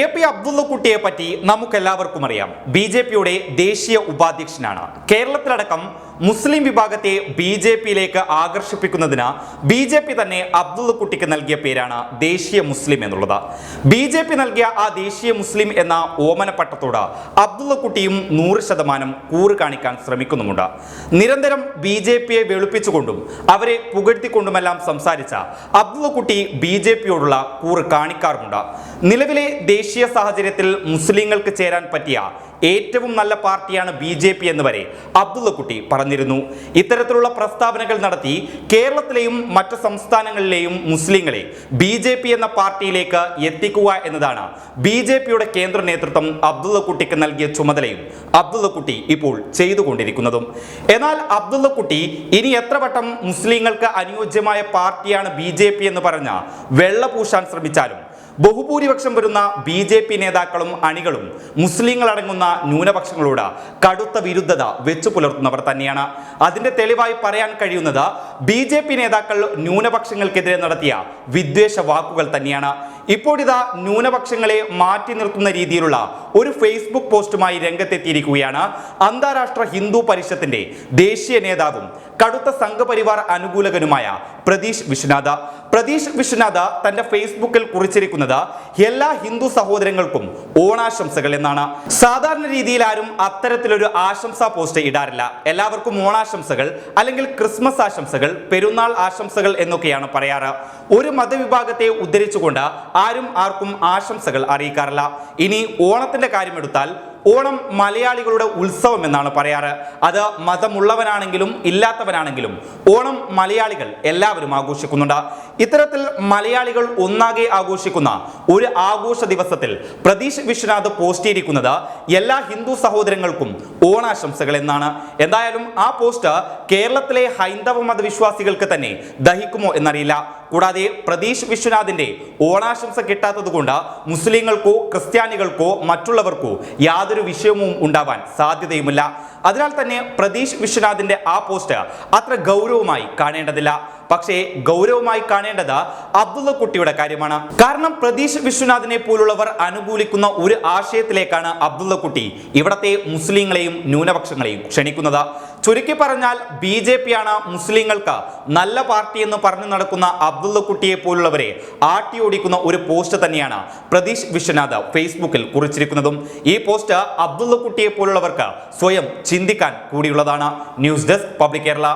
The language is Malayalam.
എ പി അബ്ദുള്ളക്കുട്ടിയെ പറ്റി നമുക്കെല്ലാവർക്കും അറിയാം. ബി ജെ പിയുടെ ദേശീയ ഉപാധ്യക്ഷനാണ്. കേരളത്തിലടക്കം മുസ്ലിം വിഭാഗത്തെ ബി ജെ പിയിലേക്ക് ആകർഷിപ്പിക്കുന്നതിന് ബി ജെ പി തന്നെ അബ്ദുള്ളക്കുട്ടിക്ക് നൽകിയ പേരാണ് ദേശീയ മുസ്ലിം എന്നുള്ളത്. ബി ജെ പി നൽകിയ ആ ദേശീയ മുസ്ലിം എന്ന ഓമനപ്പട്ടത്തോട് അബ്ദുള്ളക്കുട്ടിയും നൂറ് ശതമാനം കൂറ് കാണിക്കാൻ ശ്രമിക്കുന്നുമുണ്ട്. നിരന്തരം ബി ജെ പിയെ വെളുപ്പിച്ചുകൊണ്ടും അവരെ പുകഴ്ത്തിക്കൊണ്ടുമെല്ലാം സംസാരിച്ച അബ്ദുള്ളക്കുട്ടി ബി ജെ പിയോടുള്ള കൂറ് കാണിക്കാറുമുണ്ട്. നിലവിലെ ദേശീയ സാഹചര്യത്തിൽ മുസ്ലിങ്ങൾക്ക് ചേരാൻ പറ്റിയ ഏറ്റവും നല്ല പാർട്ടിയാണ് ബി ജെ പി എന്ന് വരെ അബ്ദുള്ളക്കുട്ടി പറഞ്ഞിരുന്നു. ഇത്തരത്തിലുള്ള പ്രസ്താവനകൾ നടത്തി കേരളത്തിലെയും മറ്റ് സംസ്ഥാനങ്ങളിലെയും മുസ്ലിങ്ങളെ ബി ജെ പി എന്ന പാർട്ടിയിലേക്ക് എത്തിക്കുക എന്നതാണ് ബി ജെ പിയുടെ കേന്ദ്ര നേതൃത്വം അബ്ദുള്ളക്കുട്ടിക്ക് നൽകിയ ചുമതലയും അബ്ദുള്ളക്കുട്ടി ഇപ്പോൾ ചെയ്തുകൊണ്ടിരിക്കുന്നതും. എന്നാൽ അബ്ദുള്ളക്കുട്ടി ഇനി എത്ര വട്ടം മുസ്ലിങ്ങൾക്ക് അനുയോജ്യമായ പാർട്ടിയാണ് ബി ജെ പി എന്ന് പറഞ്ഞ വെള്ള പൂശാൻ ശ്രമിച്ചാലും ബഹുഭൂരിപക്ഷം വരുന്ന ബി ജെ പി നേതാക്കളും അണികളും മുസ്ലിങ്ങളടങ്ങുന്ന ന്യൂനപക്ഷങ്ങളോട് കടുത്ത വിരുദ്ധത വെച്ചു പുലർത്തുന്നവർ തന്നെയാണ്. അതിന്റെ തെളിവായി പറയാൻ കഴിയുന്നത് ബി നേതാക്കൾ ന്യൂനപക്ഷങ്ങൾക്കെതിരെ നടത്തിയ വിദ്വേഷ വാക്കുകൾ തന്നെയാണ്. ഇപ്പോഴിതാ ന്യൂനപക്ഷങ്ങളെ മാറ്റി നിർത്തുന്ന രീതിയിലുള്ള ഒരു ഫേസ്ബുക്ക് പോസ്റ്റുമായി രംഗത്തെത്തിയിരിക്കുകയാണ് അന്താരാഷ്ട്ര ഹിന്ദു പരിഷത്തിന്റെ ദേശീയ നേതാവും കടുത്ത സംഘപരിവാർ അനുകൂലകനുമായ പ്രതീഷ് വിശ്വനാഥ. പ്രതീഷ് വിശ്വനാഥ തന്റെ ഫേസ്ബുക്കിൽ കുറിച്ചിരിക്കുന്നത് എല്ലാ ഹിന്ദു സഹോദരങ്ങൾക്കും ഓണാശംസകൾ എന്നാണ്. സാധാരണ രീതിയിൽ ആരും അത്തരത്തിലൊരു ആശംസാ പോസ്റ്റ് ഇടാറില്ല. എല്ലാവർക്കും ഓണാശംസകൾ അല്ലെങ്കിൽ ക്രിസ്മസ് ആശംസകൾ പെരുന്നാൾ ആശംസകൾ എന്നൊക്കെയാണ് പറയാറ്. ഒരു മതവിഭാഗത്തെ ഉദ്ധരിച്ചുകൊണ്ട് ആരും ആർക്കും ആശംസകൾ അറിയിക്കാറില്ല. ഇനി ഓണത്തിന്റെ കാര്യമെടുത്താൽ ഓണം മലയാളികളുടെ ഉത്സവം എന്നാണ് പറയാറ്. അത് മതമുള്ളവനാണെങ്കിലും ഇല്ലാത്തവനാണെങ്കിലും ഓണം മലയാളികൾ എല്ലാവരും ആഘോഷിക്കുന്നുണ്ട്. ഇത്തരത്തിൽ മലയാളികൾ ഒന്നാകെ ആഘോഷിക്കുന്ന ഒരു ആഘോഷ ദിവസത്തിൽ പ്രതീഷ് വിശ്വനാഥ് പോസ്റ്റ് ചെയ്തിരിക്കുന്നത് എല്ലാ ഹിന്ദു സഹോദരങ്ങൾക്കും ഓണാശംസകൾ എന്നാണ്. എന്തായാലും ആ പോസ്റ്റ് കേരളത്തിലെ ഹൈന്ദവ മതവിശ്വാസികൾക്ക് തന്നെ ദഹിക്കുമോ എന്നറിയില്ല. കൂടാതെ പ്രതീഷ് വിശ്വനാഥിന്റെ ഓണാശംസ കിട്ടാത്തത് കൊണ്ട് മുസ്ലിങ്ങൾക്കോ ക്രിസ്ത്യാനികൾക്കോ മറ്റുള്ളവർക്കോ യാതൊരു വിഷയവും ഉണ്ടാവാൻ സാധ്യതയുമില്ല. അതിനാൽ തന്നെ പ്രതീഷ് വിശ്വനാഥിന്റെ ആ പോസ്റ്റ് അത്ര ഗൗരവമായി കാണേണ്ടതില്ല. പക്ഷേ ഗൗരവമായി കാണേണ്ടത് അബ്ദുള്ള കുട്ടിയുടെ കാര്യമാണ്. കാരണം പ്രതീഷ് വിശ്വനാഥിനെ പോലുള്ളവർ അനുകൂലിക്കുന്ന ഒരു ആശയത്തിലേക്കാണ് അബ്ദുള്ള കുട്ടി ഇവിടത്തെ മുസ്ലിങ്ങളെയും ന്യൂനപക്ഷങ്ങളെയും ക്ഷണിക്കുന്നത്. ചുരുക്കി പറഞ്ഞാൽ ബി ജെ പി ആണ് മുസ്ലിങ്ങൾക്ക് നല്ല പാർട്ടി എന്ന് പറഞ്ഞു നടക്കുന്ന അബ്ദുള്ള കുട്ടിയെ പോലുള്ളവരെ ആട്ടിയോടിക്കുന്ന ഒരു പോസ്റ്റ് തന്നെയാണ് പ്രതീഷ് വിശ്വനാഥ് ഫേസ്ബുക്കിൽ കുറിച്ചിരിക്കുന്നതും. ഈ പോസ്റ്റ് അബ്ദുള്ള കുട്ടിയെ പോലുള്ളവർക്ക് സ്വയം ചിന്തിക്കാൻ കൂടിയുള്ളതാണ്. News desk public Kerala.